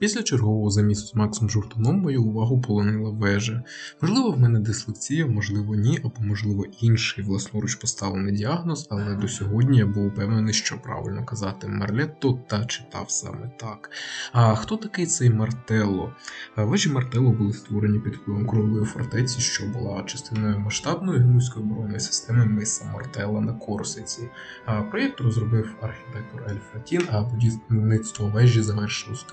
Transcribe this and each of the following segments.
Після чергового замісу з Максом Журтуном мою увагу полонила вежа. Можливо, в мене дислекція, можливо, ні, або можливо інший власноруч поставлений діагноз, але до сьогодні я був упевнений, що правильно казати Марлетто та читав саме так. А хто такий цей Мартелло? Вежі Мартелло були створені під впливом кругової фортеці, що була частиною масштабної генуйської оборонної системи Миса Мартелла на Корсиці. Проєкт розробив архітектор Ельф Ратін, а будівництво вежі завершилось у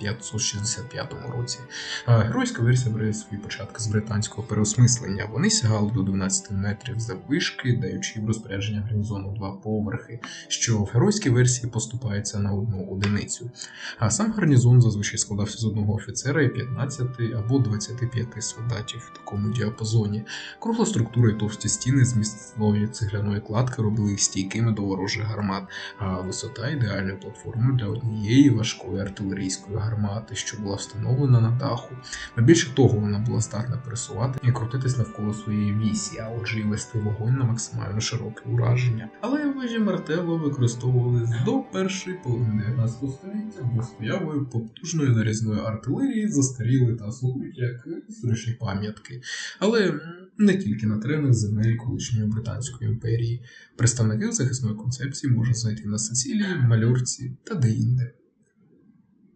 1565 році. Геройська версія бере свої початки з британського переосмислення. Вони сягали до 12 метрів заввишки, даючи в розпорядження гарнізону два поверхи, що в геройській версії поступається на одну одиницю. А сам гарнізон зазвичай складався з одного офіцера і 15 або 25 солдатів в такому діапазоні. Кругла структура і товсті стіни з міцної цегляної кладки робили стійкими до ворожих гармат, а висота ідеальною платформою для однієї важкої артилерійської гармати, що була встановлена на даху. А більше того, вона була здатна пересувати і крутитись навколо своєї вісі, а отже і вести вогонь на максимально широке ураження. Але вежі Мартело використовували до першої половини 19 століття, бо стоявою потужної нарізної артилерії застаріли та слугують як історичні пам'ятки. Але не тільки на теренах земель колишньої Британської імперії. Представників захисної концепції можна знайти на Сицилії, Мальорці та деінде.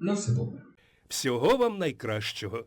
На все добре. Всього вам найкращого.